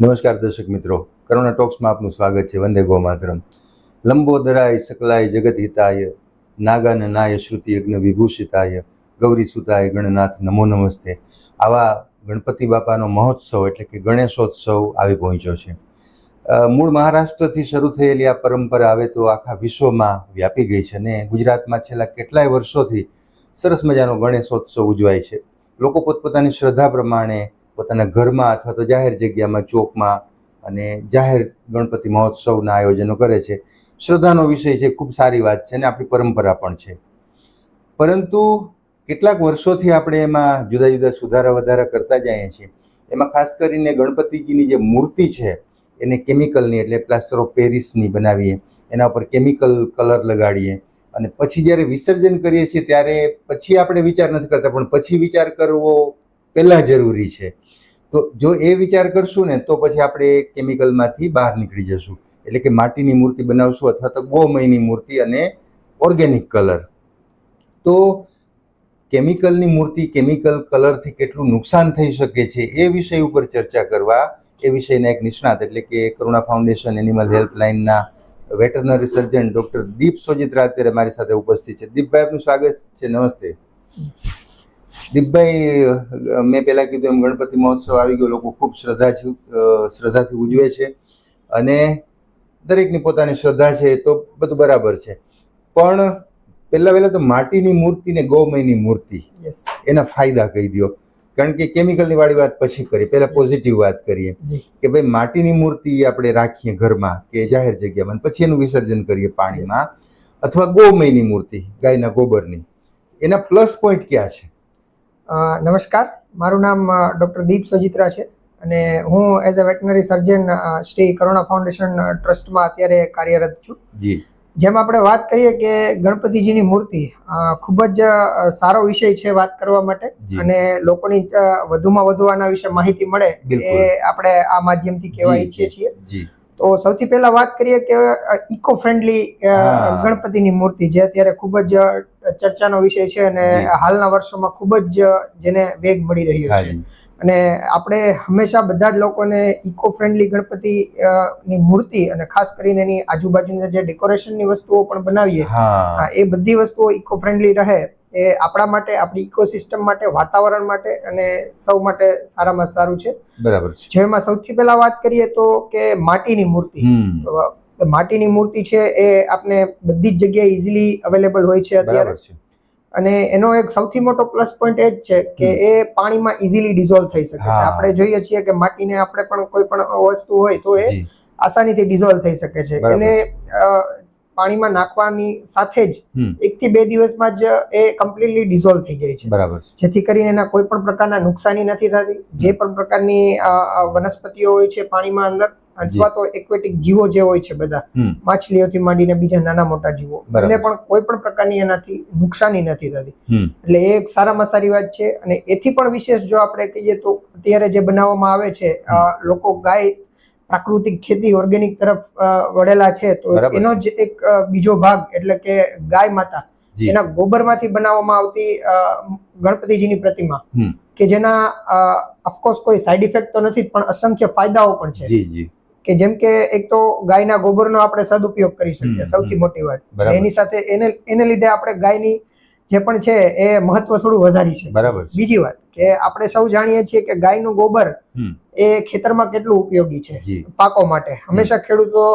નમસ્કાર દર્શક મિત્રો. કરુણા ટોક્સમાં આપનું સ્વાગત છે. વંદે ગો માતરમ લંબોદરાય સકલાય જગત હિતાય, નાગાન નાય શ્રુતિ યજ્ઞ વિભૂષિતાય, ગૌરી સુતાય ગણનાથ નમો નમસ્તે. આવા ગણપતિ બાપાનો મહોત્સવ એટલે કે ગણેશોત્સવ આવી પહોંચ્યો છે. મૂળ મહારાષ્ટ્રથી શરૂ થયેલી આ પરંપરા હવે તો આખા વિશ્વમાં વ્યાપી ગઈ છે અને ગુજરાતમાં છેલ્લા કેટલાય વર્ષોથી સરસ મજાનો ગણેશોત્સવ ઉજવાય છે. લોકો પોતપોતાની શ્રદ્ધા પ્રમાણે પોતાના ઘરમાં અથવા તો જાહેર જગ્યામાં, ચોકમાં અને જાહેર ગણપતિ મહોત્સવના આયોજનો કરે છે. શ્રદ્ધાનો વિષય છે, ખૂબ સારી વાત છે અને આપણી પરંપરા પણ છે. પરંતુ કેટલાક વર્ષોથી આપણે એમાં જુદા જુદા સુધારા વધારા કરતા જઈએ છીએ. એમાં ખાસ કરીને ગણપતિજીની જે મૂર્તિ છે, એને કેમિકલની એટલે પ્લાસ્ટર ઓફ પેરિસની બનાવીએ. એના ઉપર કેમિકલ કલર લગાડીએ. અને પછી જ્યારે વિસર્જન કરીએ છીએ ત્યારે પછી આપણે વિચાર નથી કરતા, પણ પછી વિચાર કરવો પહેલાં જરૂરી છે. તો જો એ વિચાર કરશું ને, તો પછી આપણે કેમિકલમાંથી બહાર નીકળી જશું. એટલે કે માટીની મૂર્તિ બનાવશું અથવા તો ગોમયની મૂર્તિ અને ઓર્ગેનિક કલર. તો કેમિકલની મૂર્તિ કેમિકલ કલરથી કેટલું નુકસાન થઈ શકે છે એ વિષય ઉપર ચર્ચા કરવા, એ વિષયના એક નિષ્ણાત એટલે કે Karuna foundation, animal હેલ્પલાઇનના veterinary surgeon doctor Deep Sojitra અત્યારે મારી સાથે ઉપસ્થિત છે. દીપભાઈ આપનું સ્વાગત છે. નમસ્તે. દીપભાઈ મેં પહેલાં કીધું એમ ગણપતિ મહોત્સવ આવી ગયો લોકો ખૂબ શ્રદ્ધાથી શ્રદ્ધાથી ઉજવે છે અને દરેકની પોતાની શ્રદ્ધા છે તો બધું બરાબર છે. પણ પહેલાં પહેલાં તો માટીની મૂર્તિ ને ગૌમયની મૂર્તિ એના ફાયદા કહી દો કારણ કે કેમિકલની વાળી વાત પછી કરીએ પહેલાં પોઝિટિવ વાત કરીએ કે ભાઈ માટીની મૂર્તિ આપણે રાખીએ ઘરમાં કે જાહેર જગ્યામાં પછી એનું વિસર્જન કરીએ પાણીમાં અથવા ગૌમયની મૂર્તિ ગાયના ગોબરની. એના પ્લસ પોઈન્ટ ક્યાં છે? નમસ્કાર. મારું નામ ડૉક્ટર દીપ સજિત્રા છે અને હું as a veterinary surgeon Shri Karuna foundation ટ્રસ્ટમાં અત્યારે કાર્યરત છું. જી. જેમ આપણે વાત કરીએ કે ગણપતિજીની મૂર્તિ ખૂબ જ સારો વિષય છે વાત કરવા માટે અને લોકોની વધુમાં વધુ આના વિશે માહિતી મળે એ આપણે આ માધ્યમથી કહેવા ઈચ્છીએ છીએ. તો સૌથી પહેલા વાત કરીએ કે ઇકો ફ્રેન્ડલી ગણપતિની મૂર્તિ જે અત્યારે ખૂબ જ ચર્ચાનો વિષય છે અને હાલના વર્ષોમાં ખૂબ જ જેને વેગ મળી રહ્યો છે. અને આપણે હંમેશા બધા જ લોકોને ઇકો ફ્રેન્ડલી ગણપતિ ની મૂર્તિ અને ખાસ કરીને એની આજુબાજુના જે ડેકોરેશનની વસ્તુઓ પણ બનાવીએ એ બધી વસ્તુઓ ઇકો ફ્રેન્ડલી રહે. એ આપણા માટે આપણી ઇકોસિસ્ટમ માટે વાતાવરણ માટે અને સૌ માટે સારામાં સારું છે. બરાબર છે. જેમાં સૌથી પહેલા વાત કરીએ તો કે માટીની મૂર્તિ. માટીની મૂર્તિ છે એ આપણે બધી જ જગ્યાએ ઇઝીલી અવેલેબલ હોય છે અત્યારે. અને એનો એક સૌથી મોટો પ્લસ પોઈન્ટ એ જ છે કે એ પાણીમાં ઇઝીલી ડિઝોલ્વ થઈ શકે છે. આપણે જોઈએ છીએ કે માટીને આપણે પણ કોઈ પણ વસ્તુ હોય તો એ આસાનીથી ડિઝોલ્વ થઈ શકે છે. અને એને પાણીમાં નાખવાની સાથે જ એક થી બે દિવસમાં જ એ કમ્પ્લીટલી ડિઝોલ્વ થઈ જાય છે. બરાબર જેથી કરીને એના કોઈ પણ પ્રકારના નુકસાની નથી થતી. જે પણ પ્રકારની વનસ્પતિઓ હોય છે પાણીમાં અંદર અથવા તો એક્વેટિક જીવો જે હોય છે બધા માછલીઓથી માંડીને બીજા નાના મોટા જીવો. એને પણ કોઈ પણ પ્રકારની એનાથી નુકસાની નથી થતી. એટલે એ એક સારામાં સારી વાત છે. અને એથી પણ વિશેષ જો આપણે કહીએ તો અત્યારે જે બનાવવામાં આવે છે લોકો ગાય પ્રાકૃતિક ખેતી ઓર્ગેનિક તરફ વળેલા છે તો એનો જ એક બીજો ભાગ એટલે કે ગાય માતા એના ગોબરમાંથી બનાવવામાં આવતી ગણપતિજીની પ્રતિમા કે જેના ઓફકોર્સ કોઈ સાઈડ ઇફેક્ટ તો નથી પણ અસંખ્ય ફાયદાઓ પણ છે. કે જેમ કે એક તો ગાયના ગોબરનો આપણે સદુપયોગ કરી શકીએ સૌથી મોટી વાત. એની સાથે એને એને લીધે આપણે ગાયની જે પણ છે એ મહત્વ થોડું વધારી છે બરાબર બીજી વાત કે આપણે સૌ જાણીએ છીએ કે ગાયનું ગોબર એ ખેતરમાં કેટલું ઉપયોગી છે પાકો માટે. હંમેશા ખેડૂતો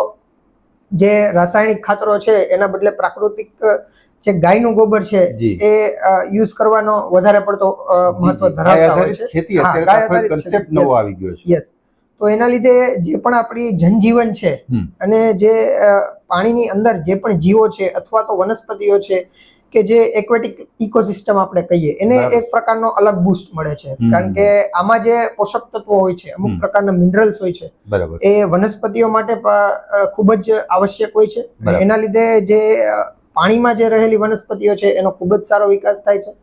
જે રાસાયણિક ખાતરો છે એના બદલે પ્રાકૃતિક જે ગાયનું ગોબર છે એ યુઝ કરવાનો વધારે પડતો મહત્વ. ધરાવતા છે. ખેતી અત્યારે તો કન્સેપ્ટ નવો આવી ગયો છે. યસ તો એના લીધે જે પણ આપણી જનજીવન છે અને જે પાણીની અંદર જે પણ જીવો છે અથવા તો વનસ્પતિઓ છે કે જે એક્વેટિક ઇકોસિસ્ટમ આપણે કહીએ એને એક પ્રકારનો અલગ બૂસ્ટ મળે છે. કારણ કે આમાં જે પોષક તત્વો હોય છે અમુક પ્રકારના મિનરલ્સ હોય છે એ વનસ્પતિઓ માટે ખૂબ જ આવશ્યક હોય છે. એના લીધે જે પાણીમાં જે રહેલી વનસ્પતિઓ છે એનો ખૂબ જ સારો વિકાસ થાય છે.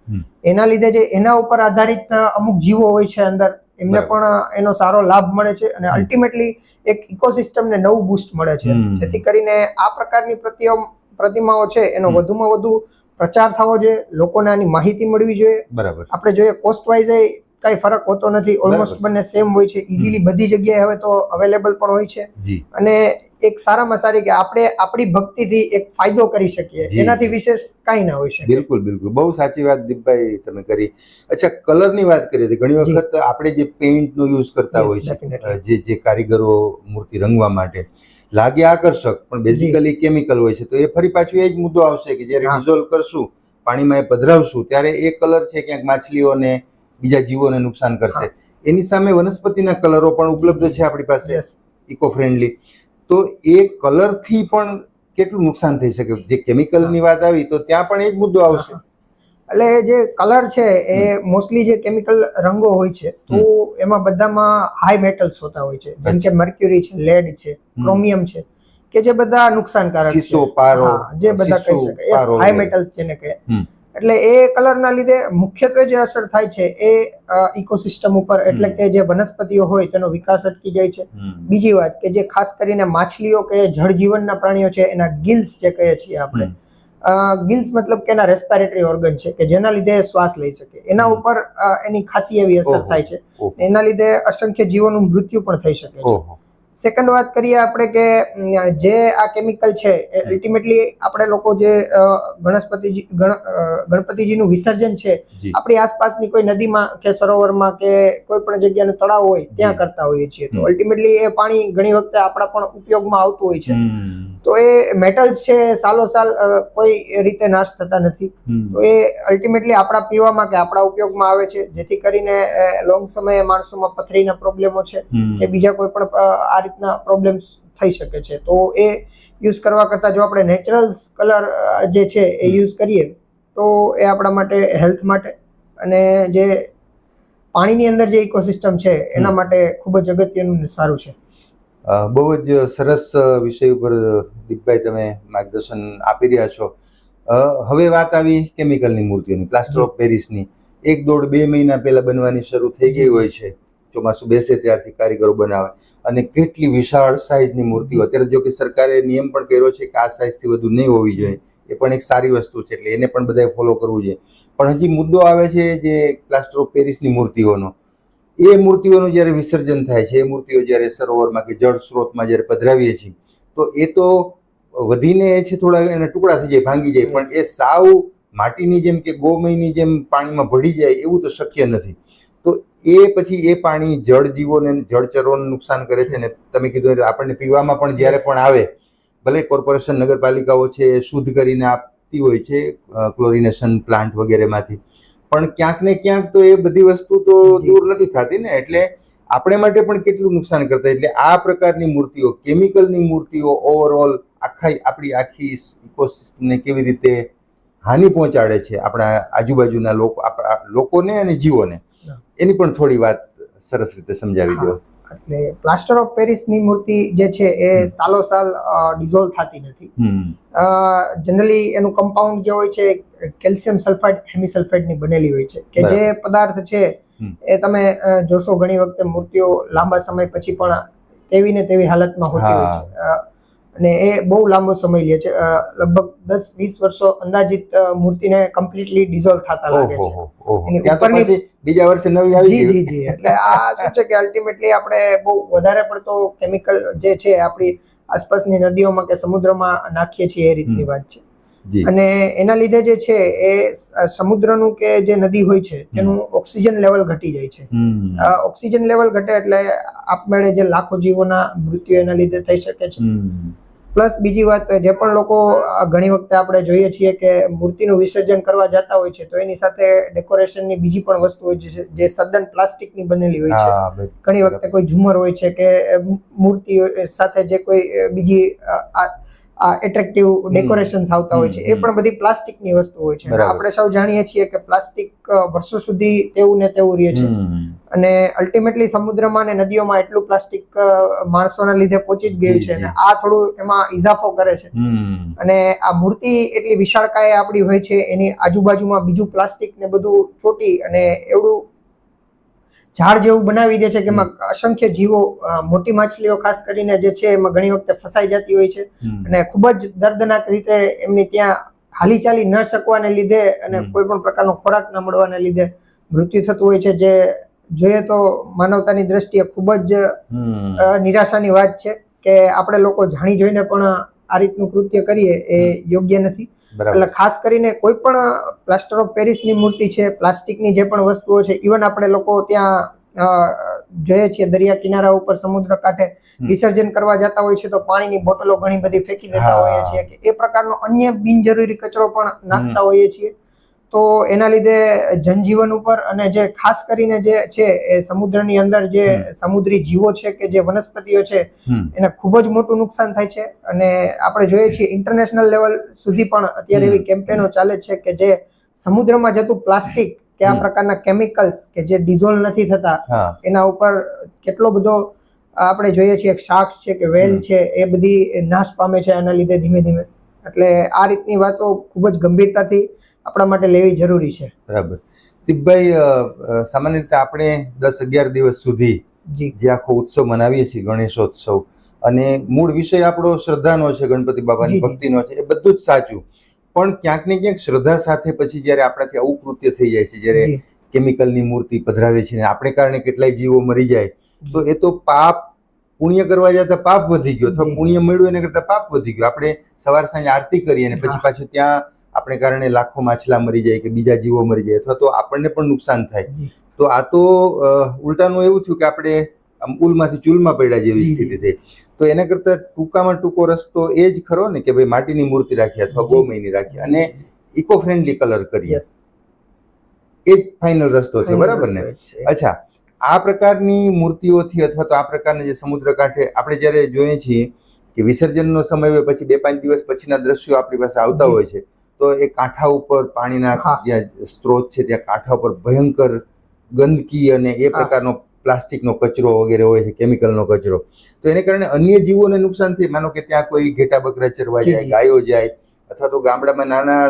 એના લીધે જે એના ઉપર આધારિત અમુક જીવો હોય છે અંદર એમને પણ એનો સારો લાભ મળે છે અને અલ્ટિમેટલી એક ઇકોસિસ્ટમને નવું બૂસ્ટ મળે છે. જેથી કરીને આ પ્રકારની પ્રતિમાઓ છે એનો વધુમાં વધુ પ્રચાર થવો જોઈએ લોકોને આની માહિતી મળવી જોઈએ. બરાબર. આપણે જોઈએ કોસ્ટ વાઇઝ કઈ ફરક હોતો નથી. ઓલમોસ્ટ. બંને સેમ હોય છે. ઇઝીલી બધી જગ્યાએ હવે તો અવેલેબલ પણ હોય છે. અને એક સારામાં સારી કે આપણે આપણી ભક્તિથી એક ફાયદો કરી શકીએ. એનાથી વિશેષ કાંઈ ના હોય શકે. બિલકુલ બિલકુલ. બહુ સાચી વાત દીપભાઈ તમે કરી. અચ્છા કલરની વાત કરીએ તો ઘણી વખત આપણે જે પેઇન્ટનો યુઝ કરતા હોય છે જે જે કારીગરો મૂર્તિ રંગવા માટે લાગે આકર્ષક પણ બેઝિકલી કેમિકલ હોય છે. તો એ ફરી પાછું એ જ મુદ્દો આવશે કે જ્યારે. ડિઝોલ્વ કરશું પાણીમાં એ પધરાવશું ત્યારે એ કલર છે ક્યાંક માછલીઓને બીજા જીવોને નુકસાન કરશે. એની સામે વનસ્પતિના કલરો પણ ઉપલબ્ધ છે આપણી પાસે? ઇકો ફ્રેન્ડલી તો એ કલરથી પણ કેટલું નુકસાન થઈ શકે? જે કેમિકલની વાત આવી તો ત્યાં પણ એ જ મુદ્દો આવશે. એટલે જે કલર છે એ મોસ્ટલી જે કેમિકલ રંગો હોય છે તો એમાં બધામાં હાઈ મેટલ્સ હોતા હોય છે. જેમ કે મર્ક્યુરી છે લેડ છે ક્રોમિયમ છે કે જે બધા નુકસાનકારક છે. જે બધા કહી શકાય. હાઈ મેટલ્સ જેને કહે. એટલે એ કલરના લીધે મુખ્યત્વે જે અસર થાય છે એ ઇકોસિસ્ટમ ઉપર એટલે કે જે વનસ્પતિઓ હોય તેનો વિકાસ અટકી જાય છે. બીજી વાત કે જે ખાસ કરીને માછલીઓ કે જળ જીવનના પ્રાણીઓ છે એના ગિલ્સ જે કહીએ છીએ આપણે. ગિલ્સ મતલબ કે એના રેસ્પિરેટરી ઓર્ગન છે કે જેના લીધે શ્વાસ લઈ શકે. એના ઉપર એની ખાસી એવી અસર થાય છે. એના લીધે અસંખ્ય જીવોનું મૃત્યુ પણ થઈ શકે છે. સેકન્ડ વાત કરીએ આપણે કે જે આ કેમિકલ છે અલ્ટિમેટલી આપણે લોકો જે ગણપતિજી ગણપતિજીનું વિસર્જન છે આપણી આસપાસની કોઈ નદીમાં કે સરોવરમાં કે કોઈ પણ જગ્યાનું તળાવ હોય ત્યાં કરતા હોઈએ છીએ. તો અલ્ટિમેટલી એ પાણી ઘણી વખતે આપણા પણ ઉપયોગમાં આવતું હોય છે. તો એ મેટલ્સ છે સાલો સાલ કોઈ રીતે નાશ થતા નથી. તો એ અલ્ટિમેટલી આપણા પીવામાં કે આપણા ઉપયોગમાં આવે છે જેથી કરીને લોંગ સમયે માણસોમાં પથરીના પ્રોબ્લેમો છે કે બીજા કોઈ પણ આ રીતના પ્રોબ્લેમ્સ થઈ શકે છે. તો એ યુઝ કરવા કરતાં જો આપણે નેચરલ કલર જે છે એ યુઝ કરીએ તો એ આપણા માટે હેલ્થ માટે અને જે પાણીની અંદર જે ઇકોસિસ્ટમ છે એના માટે ખૂબ જ અગત્યનું સારું છે. બહુ જ સરસ વિષય ઉપર દીપભાઈ તમે માર્ગદર્શન આપી રહ્યા છો. હવે વાત આવી કેમિકલની મૂર્તિઓની, પ્લાસ્ટર ઓફ પેરિસની. એક દોઢ બે મહિના પહેલા બનવાની શરૂ થઈ ગઈ હોય છે. ચોમાસું બેસે ત્યારથી કારીગરો બનાવે. અને કેટલી વિશાળ સાઇઝની મૂર્તિઓ. અત્યારે જો કે સરકારે નિયમ પણ કર્યો છે કે આ સાઇઝથી વધુ નહીં હોવી જોઈએ. એ પણ એક સારી વસ્તુ છે એટલે એને પણ બધાએ ફોલો કરવું જોઈએ. પણ હજી મુદ્દો આવે છે જે પ્લાસ્ટર ઓફ પેરિસની મૂર્તિઓનો. એ મૂર્તિઓનું જ્યારે વિસર્જન થાય છે એ મૂર્તિઓ જ્યારે સરોવરમાં કે જળ સ્ત્રોતમાં જ્યારે પધરાવીએ છીએ તો એ તો વધીને એ છે થોડા એના ટુકડા થઈ જાય ભાંગી જાય. પણ એ સાવ માટીની જેમ કે ગોમયની જેમ પાણીમાં ભળી જાય એવું તો શક્ય નથી. તો એ પછી એ પાણી જળ જીવોને જળચરોને નુકસાન કરે છે ને તમે કીધું એટલે આપણને પીવામાં પણ જ્યારે પણ આવે ભલે કોર્પોરેશન નગરપાલિકાઓ છે એ શુદ્ધ કરીને આપતી હોય છે ક્લોરિનેશન પ્લાન્ટ વગેરેમાંથી. પણ ક્યાંક ને ક્યાંક તો એ બધી વસ્તુ તો દૂર નથી થતી ને એટલે આપણે માટે પણ કેટલું નુકસાન કરતા એટલે આ પ્રકારની મૂર્તિઓ કેમિકલની મૂર્તિઓ ઓવરઓલ આખા આપણી આખી ઇકોસિસ્ટમને કેવી રીતે હાનિ પહોંચાડે છે આપણા આજુબાજુના લોકો આપણા લોકોને અને જીવોને. એની પણ થોડી વાત સરસ રીતે સમજાવી દો. એટલે પ્લાસ્ટર ઓફ પેરિસની મૂર્તિ જે છે એ હમ. સાલો સાલ ડિઝોલ્વ થતી નથી. હમ. જનરલી એનું કમ્પાઉન્ડ જે હોય છે કેલ્શિયમ સલ્ફાઇડ હેમિસલ્ફાઇડની બનેલી હોય છે. કે જે પદાર્થ છે એ તમે જોશો ઘણી વખતે મૂર્તિઓ લાંબા સમય પછી પણ તેવી ને તેવી હાલતમાં હોતી હોય છે. અને એ બહુ લાંબો સમય લે છે. લગભગ દસ વીસ વર્ષો અંદાજિત મૂર્તિને કમ્પ્લીટલી ડિઝોલ્વ થતા લાગે છે. ઉપરની- બીજા વર્ષે નવી આવી જી જી જી. એટલે આ શું છે કે અલ્ટિમેટલી આપણે બહુ વધારે પડતો કેમિકલ જે છે આપણી આસપાસની નદીઓમાં કે સમુદ્રમાં નાખીએ છીએ એ રીતની વાત છે. અને એના લીધે જે છે એ સમુદ્રનું કે જે નદી હોય છે તેનું ઓક્સિજન લેવલ ઘટી જાય છે. આ ઓક્સિજન લેવલ ઘટે એટલે આપમેળે જે લાખો જીવોના મૃત્યુ એના લીધે થઈ શકે છે. પ્લસ બીજી વાત જે પણ લોકો ઘણી વખતે આપણે જોઈએ છીએ કે મૂર્તિનું વિસર્જન કરવા જતા હોય છે તો એની સાથે ડેકોરેશનની બીજી પણ વસ્તુ હોય છે જે સદન પ્લાસ્ટિકની બનેલી હોય છે. ઘણી વખતે કોઈ ઝુમર હોય છે કે મૂર્તિ સાથે જે કોઈ બીજી બીજી એટ્રેક્ટિવ ડેકોરેશન્સ આવતા હોય છે એ પણ બધી પ્લાસ્ટિકની વસ્તુ હોય છે. આપણે સૌ જાણીએ છીએ કે પ્લાસ્ટિક વર્ષો સુધી તેવું ને તેવું રહે છે. અને અલ્ટિમેટલી સમુદ્રમાં અને નદીઓમાં એટલું પ્લાસ્ટિક માણસોના લીધે પહોંચી જ ગયું છે અને આ થોડું એમાં ઇજાફો કરે છે. અને આ મૂર્તિ એટલી વિશાળકાય આપણી હોય છે એની આજુબાજુમાં બીજું પ્લાસ્ટિક ને બધું ચોટી અને એવડું ઝાડ જેવું બનાવી દે છે કે એમાં અસંખ્ય જીવો મોટી માછલીઓ ખાસ કરીને જે છે એમાં ઘણી વખતે ફસાઈ જતી હોય છે. અને ખૂબ જ દર્દનાક રીતે એમની ત્યાં હાલી ચાલી ન શકવાને લીધે અને કોઈ પણ પ્રકારનો ખોરાક ન મળવાને લીધે મૃત્યુ થતું હોય છે. જે જોઈએ તો માનવતાની દ્રષ્ટિએ ખૂબ જ નિરાશાની વાત છે કે આપણે લોકો જાણી જોઈને પણ આ રીતનું કૃત્ય કરીએ એ યોગ્ય નથી. એટલે ખાસ કરીને કોઈ પણ પ્લાસ્ટર ઓફ પેરિસની મૂર્તિ છે પ્લાસ્ટિકની જે પણ વસ્તુઓ છે ઇવન આપણે લોકો ત્યાં જોઈએ છીએ દરિયા કિનારા ઉપર સમુદ્ર કાંઠે વિસર્જન કરવા જતા હોય છે તો પાણીની બોટલો ઘણી બધી ફેંકી દેતા. હોઈએ છીએ કે એ પ્રકારનો અન્ય બિનજરૂરી કચરો પણ નાખતા હોઈએ છીએ. તો એના લીધે જનજીવન ઉપર અને જે ખાસ કરીને જે છે એ સમુદ્રની અંદર જે સમુદ્રી જીવો છે કે જે વનસ્પતિઓ છે એને ખૂબ જ મોટું નુકસાન થાય છે. અને આપણે જોઈએ છીએ ઇન્ટરનેશનલ લેવલ સુધી પણ અત્યારે એવી કેમ્પેનો ચાલે છે કે જે સમુદ્રમાં જતું પ્લાસ્ટિક કે આ પ્રકારના કેમિકલ્સ કે જે ડિઝોલ્વ નથી થતા એના ઉપર કેટલો બધો આપણે જોઈએ છીએ શાર્ક્સ છે કે વેલ છે એ બધી નાશ પામે છે એના લીધે ધીમે ધીમે. એટલે આ રીતની વાતો ખૂબ જ ગંભીરતાથી આપણા માટે લેવી જરૂરી છે. બરાબર. દીપભાઈ સામાન્ય રીતે આપણે દસ અગિયાર દિવસ સુધી જી. આખો ઉત્સવ મનાવીએ છીએ ગણેશોત્સવ અને મૂળ વિષય આપણો શ્રદ્ધાનો છે ગણપતિ બાબાની. ભક્તિનો છે એ બધું જ સાચું. પણ ક્યાંક ને ક્યાંક શ્રદ્ધા સાથે પછી જ્યારે આપણાથી આવું કૃત્ય થઈ જાય છે જ્યારે કેમિકલની મૂર્તિ પધરાવે છે ને આપણે કારણે કેટલાય જીવો મરી જાય તો એ તો પાપ પુણ્ય કરવા જતા પાપ વધી ગયો. અથવા. પુણ્ય મળ્યું એના કરતા પાપ વધી ગયો. આપણે સવાર સાંજ આરતી કરીએ અને પછી પાછું ત્યાં આપણે કારણે લાખો માછલા મરી જાય કે બીજા જીવો મરી જાય અથવા તો આપણને પણ નુકસાન થાય. તો આ તો ઉલટાનું એવું થયું કે આપણે ઉલમાંથી ચૂલમાં પડ્યા જેવી સ્થિતિ થઈ. તો એના કરતા ટૂંકામાં ટૂંકો રસ્તો એ જ ખરો ને કે ભાઈ માટીની મૂર્તિ રાખી અથવા. ગોમયની રાખી અને ઇકો ફ્રેન્ડલી કલર કરીએ. એ જ ફાઇનલ રસ્તો છે બરાબર ને? અચ્છા. આ પ્રકારની મૂર્તિઓથી અથવા તો આ પ્રકારના જે સમુદ્ર કાંઠે આપણે જ્યારે જોઈએ છીએ કે વિસર્જનનો સમય હોય પછી બે પાંચ દિવસ પછીના દ્રશ્યો આપણી પાસે આવતા હોય છે તો એ કાંઠા ઉપર પાણીના જ્યાં સ્ત્રોત છે ત્યાં કાંઠા ઉપર ભયંકર ગંદકી અને એ પ્રકારનો પ્લાસ્ટિકનો કચરો વગેરે હોય છે કેમિકલનો કચરો. તો એને કારણે અન્ય જીવોને નુકસાન થાય. માનો કે ત્યાં કોઈ ઘેટા બકરા ચરવા જાય ગાયો જાય અથવા તો ગામડામાં નાના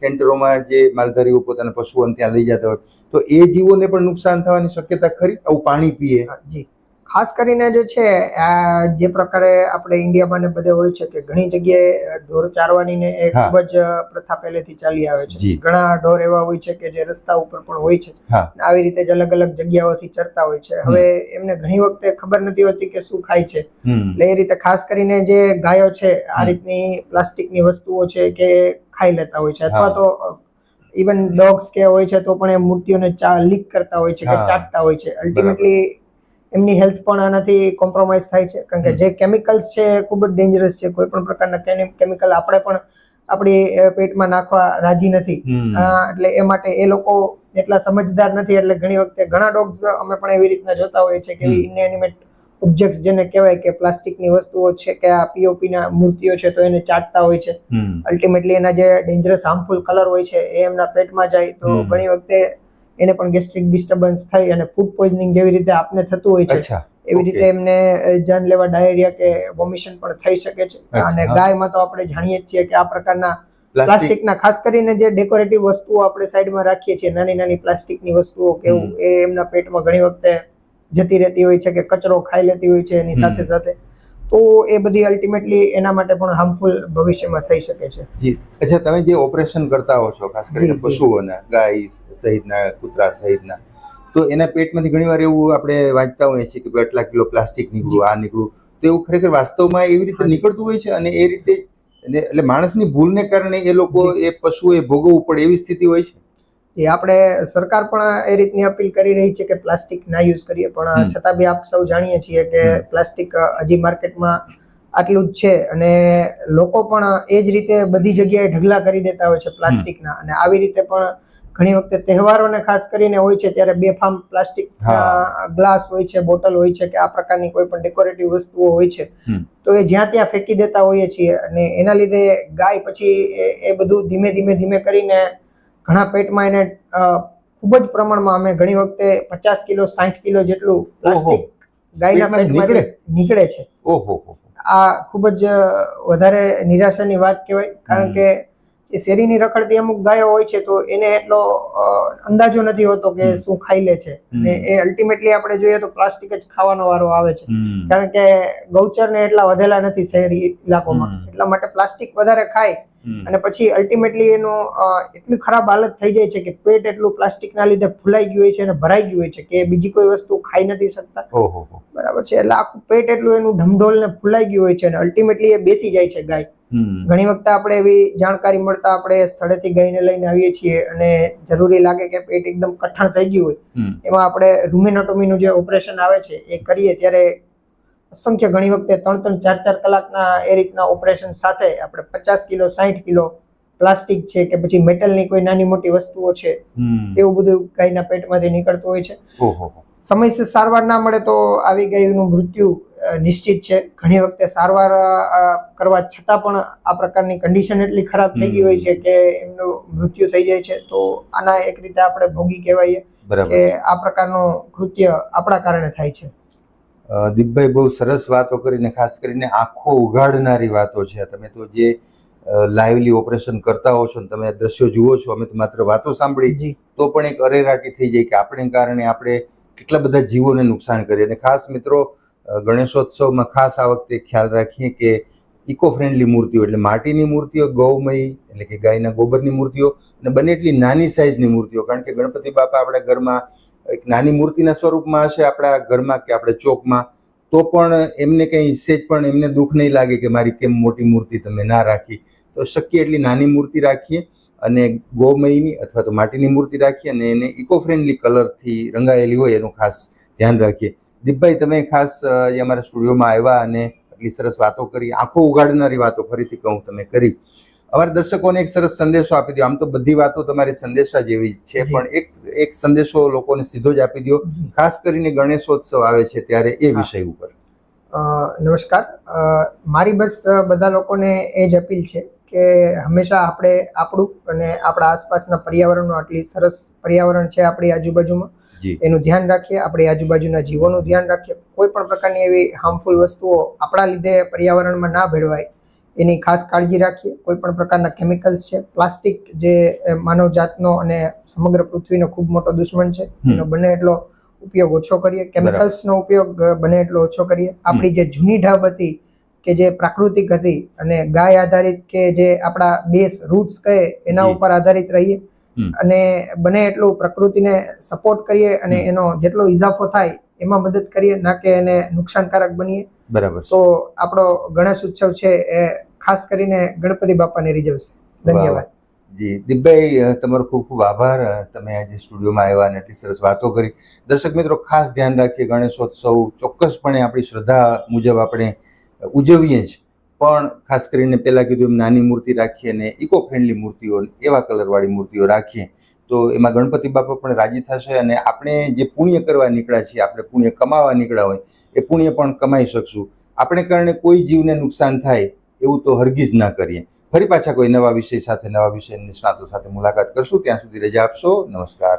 સેન્ટરોમાં જે માલધારીઓ પોતાના પશુઓને ત્યાં લઈ જતા હોય, તો એ જીવોને પણ નુકસાન થવાની શક્યતા ખરી? આવું પાણી પીએ? જી. ખાસ કરીને જે છે આ જે પ્રકારે આપણે ઇન્ડિયામાં ને બધે હોય છે કે ઘણી જગ્યાએ ઢોર ચારવાની ને એ. ખૂબ જ પ્રથા પહેલેથી ચાલી આવે છે. ઘણા ઢોર એવા હોય છે કે જે રસ્તા ઉપર પણ હોય છે. આવી રીતે જ અલગ અલગ જગ્યાઓથી ચરતા હોય છે. હવે એમને ઘણી વખતે ખબર નથી હોતી કે શું ખાય છે. એટલે એ રીતે ખાસ કરીને જે ગાયો છે આ. રીતની પ્લાસ્ટિકની વસ્તુઓ છે કે ખાઈ લેતા હોય છે. અથવા તો ઇવન ડોગ્સ કે હોય છે તો પણ એ મૂર્તિઓને ચા લીક કરતા હોય છે કે ચાટતા હોય છે. અલ્ટિમેટલી એમની હેલ્થ પણ આનાથી કોમ્પ્રોમાઇઝ થાય છે. કારણ કે જે કેમિકલ્સ છે એ ખૂબ જ ડેન્જરસ છે. કોઈ પણ પ્રકારના કેમિકલ આપણે પણ આપણી પેટમાં નાખવા રાજી નથી. એટલે એ માટે એ લોકો એટલા સમજદાર નથી. એટલે ઘણી વખતે ઘણા ડોગ્સ અમે પણ એવી રીતના જોતા હોઈએ છીએ કે ઇનએનિમેટ ઓબ્જેક્ટ્સ જેને કહેવાય કે પ્લાસ્ટિકની વસ્તુઓ છે કે આ પીઓપી ના મૂર્તિઓ છે તો એને ચાટતા હોય છે. અલ્ટિમેટલી એના જે ડેન્જરસ હાર્મફુલ કલર હોય છે એ એમના પેટમાં જાય તો ઘણી વખતે એને પણ ગેસ્ટ્રિક ડિસ્ટર્બન્સ થઈ અને ફૂડ પોઈઝનિંગ જેવી રીતે આપને થતું હોય છે એવી રીતે એમને જાનલેવા ડાયરિયા કે વોમિશન પણ થઈ શકે છે. અને. ગાયમાં તો આપણે જાણીએ જ છીએ કે આ પ્રકારના પ્લાસ્ટિક પ્લાસ્ટિકના ખાસ કરીને જે ડેકોરેટિવ વસ્તુઓ આપણે સાઈડમાં રાખીએ છીએ નાની નાની પ્લાસ્ટિકની વસ્તુઓ કે એવું એ એમના પેટમાં ઘણી વખતે જતી રહેતી હોય છે કે કચરો ખાઈ લેતી હોય છે એની સાથે સાથે. તો એ બધી અલ્ટિમેટલી એના માટે પણ હાર્મફુલ ભવિષ્યમાં થઈ શકે છે. જી. અચ્છા તમે જે ઓપરેશન કરતા હો છો ખાસ કરીને. પશુઓના ગાય સહિતના કૂતરા સહિતના તો એના પેટમાંથી ઘણીવાર એવું આપણે વાંચતા હોઈએ છીએ કે આટલા કિલો પ્લાસ્ટિક નીકળ્યું આ નીકળ્યું તો એવું ખરેખર વાસ્તવમાં એવી રીતે નીકળતું હોય છે? અને એ રીતે એટલે માણસની ભૂલને કારણે એ લોકો એ પશુએ ભોગવવું પડે એવી સ્થિતિ હોય છે? એ આપણે સરકાર પણ એ રીતની અપીલ કરી રહી છે કે પ્લાસ્ટિક ના યુઝ કરીએ પણ છતાં બી આપ સૌ જાણીએ છીએ કે પ્લાસ્ટિક હજી માર્કેટમાં આટલું જ છે અને લોકો પણ એ જ રીતે બધી જગ્યાએ ઢગલા કરી દેતા હોય છે પ્લાસ્ટિકના. અને આવી રીતે પણ ઘણી વખતે તહેવારોને ખાસ કરીને હોય છે ત્યારે બેફામ પ્લાસ્ટિક ગ્લાસ હોય છે બોટલ હોય છે કે આ પ્રકારની કોઈ પણ ડેકોરેટિવ વસ્તુઓ હોય છે. તો એ જ્યાં ત્યાં ફેંકી દેતા હોઈએ છીએ અને એના લીધે ગાય પછી એ- એ બધું ધીમે ધીમે ધીમે કરીને ઘણા પેટમાં એને ખૂબ જ પ્રમાણમાં અમે ઘણી વખતે પચાસ કિલો સાઠ કિલો જેટલું પ્લાસ્ટિક ગાયના પેટમાંથી નીકળે? છે. ઓહો આ ખૂબ જ વધારે નિરાશાની વાત કહેવાય કારણ કે કે શેરીની રખડતી અમુક ગાયો હોય છે તો એને એટલો અંદાજો નથી હોતો કે શું ખાઈ લે છે. અને એ અલ્ટિમેટલી આપણે જોઈએ તો પ્લાસ્ટિક જ ખાવાનો વારો આવે છે. કારણ કે ગૌચરને એટલા વધેલા નથી શહેરી ઇલાકોમાં એટલા માટે પ્લાસ્ટિક વધારે ખાય. અને પછી અલ્ટિમેટલી એનું એટલી ખરાબ હાલત થઈ જાય છે કે પેટ એટલું પ્લાસ્ટિકના લીધે ફૂલાઈ ગયું હોય છે અને ભરાઈ ગયું હોય છે કે બીજી કોઈ વસ્તુ ખાઈ નથી શકતા. બરાબર છે. એટલે આખું પેટ એટલું એનું ઢમઢોલ ને ફૂલાઈ ગયું હોય છે અને અલ્ટિમેટલી એ બેસી જાય છે ગાય. ઘણી વખત આપણે એવી જાણકારી મળતા આપણે સ્થળેથી ગઈને લઈને આવીએ છીએ અને જરૂરી લાગે કે પેટ એકદમ કઠણ થઈ ગયું હોય એમાં આપણે રૂમેનોટોમીનું જે ઓપરેશન આવે છે એ કરીએ ત્યારે અસંખ્ય ઘણી વખતે ત્રણ ત્રણ ચાર ચાર કલાકના એ રીતના ઓપરેશન સાથે આપણે પચાસ કિલો સાઠ કિલો પ્લાસ્ટિક છે કે પછી મેટલની કોઈ નાની મોટી વસ્તુઓ છે. એવું બધું ગાયના પેટમાંથી નીકળતું હોય છે. સમયસર સારવાર ના મળે તો આવી ગાયનું મૃત્યુ નિશ્ચિત છે. ઘણી વખતે સારવાર કરવા છતાં પણ આ પ્રકારની કન્ડિશન એટલી ખરાબ થઈ ગઈ હોય છે કે એમનું મૃત્યુ થઈ જાય છે. તો આના એક રીતે આપણે ભોગી કહેવાય કે આ પ્રકારનું કૃત્ય આપણા કારણે થાય છે. દીપભાઈ બહુ સરસ વાતો કરીને ખાસ કરીને આંખો ઉઘાડનારી વાતો છે. તમે તો જે લાઈવલી ઓપરેશન કરતા હો છો ને તમે દ્રશ્યો જુઓ છો અમે તો માત્ર વાતો સાંભળી. તો પણ એક અરેરાટી થઈ જાય કે આપણે કારણે આપણે કેટલા બધા જીવોને નુકસાન કરીએ અને ખાસ મિત્રો ગણેશોત્સવમાં ખાસ આ વખતે ખ્યાલ રાખીએ કે ઇકો ફ્રેન્ડલી મૂર્તિઓ એટલે માટીની મૂર્તિઓ, ગૌમય એટલે કે ગાયના ગોબરની મૂર્તિઓ અને બને એટલી નાની સાઇઝની મૂર્તિઓ. કારણ કે ગણપતિ બાપા આપણા ઘરમાં એક નાની મૂર્તિના સ્વરૂપમાં હશે આપણા ઘરમાં કે આપણે ચોકમાં. તો પણ એમને કંઈ સેજ પણ એમને દુઃખ નહીં લાગે કે મારી કેમ મોટી મૂર્તિ તમે ના રાખી. તો શક્ય એટલી નાની મૂર્તિ રાખીએ. અને ગોમયની અથવા તો માટીની મૂર્તિ રાખીએ અને એને ઇકો ફ્રેન્ડલી કલરથી રંગાયેલી હોય એનું ખાસ ધ્યાન રાખીએ. દીપભાઈ તમે ખાસ અ, અમારા સ્ટુડિયોમાં આવ્યા અને આટલી સરસ વાતો કરી આંખો ઉગાડનારી વાતો ફરીથી કહું તમે કરી. અમારા દર્શકોને એક સરસ સંદેશો આપી દો. આમ તો બધી વાતો તમારી સંદેશા જેવી જ છે પણ એક એક સંદેશો લોકોને સીધો જ આપી દો. ખાસ કરીને ગણેશોત્સવ આવે છે ત્યારે એ વિષય ઉપર. નમસ્કાર. મારી બસ બધા લોકોને એ જ અપીલ છે કે હંમેશા આપણે આપણું અને આપણા આસપાસના પર્યાવરણનું આટલી સરસ પર્યાવરણ છે આપણી આજુબાજુમાં. એનું ધ્યાન રાખીએ આપણી આજુબાજુના જીવોનું ધ્યાન રાખીએ. કોઈ પણ પ્રકારની એવી હાર્મફુલ વસ્તુઓ આપણા લીધે પર્યાવરણમાં ના ભેળવાય એની ખાસ કાળજી રાખીએ. કોઈ પણ પ્રકારના કેમિકલ્સ છે પ્લાસ્ટિક જે માનવ જાતનો અને સમગ્ર પૃથ્વીનો ખૂબ મોટો દુશ્મન છે. એનો બને એટલો ઉપયોગ ઓછો કરીએ. કેમિકલ્સનો ઉપયોગ બને એટલો ઓછો કરીએ. આપણી જે જૂની ઢાબ હતી કે જે પ્રાકૃતિક હતી અને ગાય આધારિત કે જે આપણા બેસ રૂટ્સ કહે એના ઉપર આધારિત રહીએ. અને બને એટલું પ્રકૃતિને સપોર્ટ કરીએ અને એનો જેટલો ઇજાફો થાય એમાં મદદ કરીએ ના કે એને નુકસાનકારક બનીએ. બરાબર તો આપણો ગણેશ ઉત્સવ છે એ ખાસ કરીને ગણપતિ બાપાને રીઝવશે ધન્યવાદ. જી દીપભાઈ તમારો ખૂબ ખૂબ આભાર. તમે આજે સ્ટુડિયોમાં આવ્યા અને એટલી સરસ વાતો કરી. દર્શક મિત્રો ખાસ ધ્યાન રાખીએ ગણેશોત્સવ. ચોક્કસપણે આપણી શ્રદ્ધા મુજબ આપણે ઉજવીએ જ. પણ ખાસ કરીને પહેલાં કીધું એમ નાની મૂર્તિ રાખીએ અને ઇકો ફ્રેન્ડલી મૂર્તિઓ એવા કલરવાળી મૂર્તિઓ રાખીએ. તો એમાં ગણપતિ બાપા પણ રાજી થશે અને આપણે જે પુણ્ય કરવા નીકળ્યા છીએ, આપણે પુણ્ય કમાવા નીકળ્યા હોય, એ પુણ્ય પણ કમાઈ શકશું. આપણે કારણે કોઈ જીવને નુકસાન થાય એવું તો હરગીજ ના કરીએ. ફરી પાછા કોઈ નવા વિષય સાથે, નવા વિષય નિષ્ણાતો સાથે મુલાકાત કરશું. ત્યાં સુધી રજા આપશો. નમસ્કાર.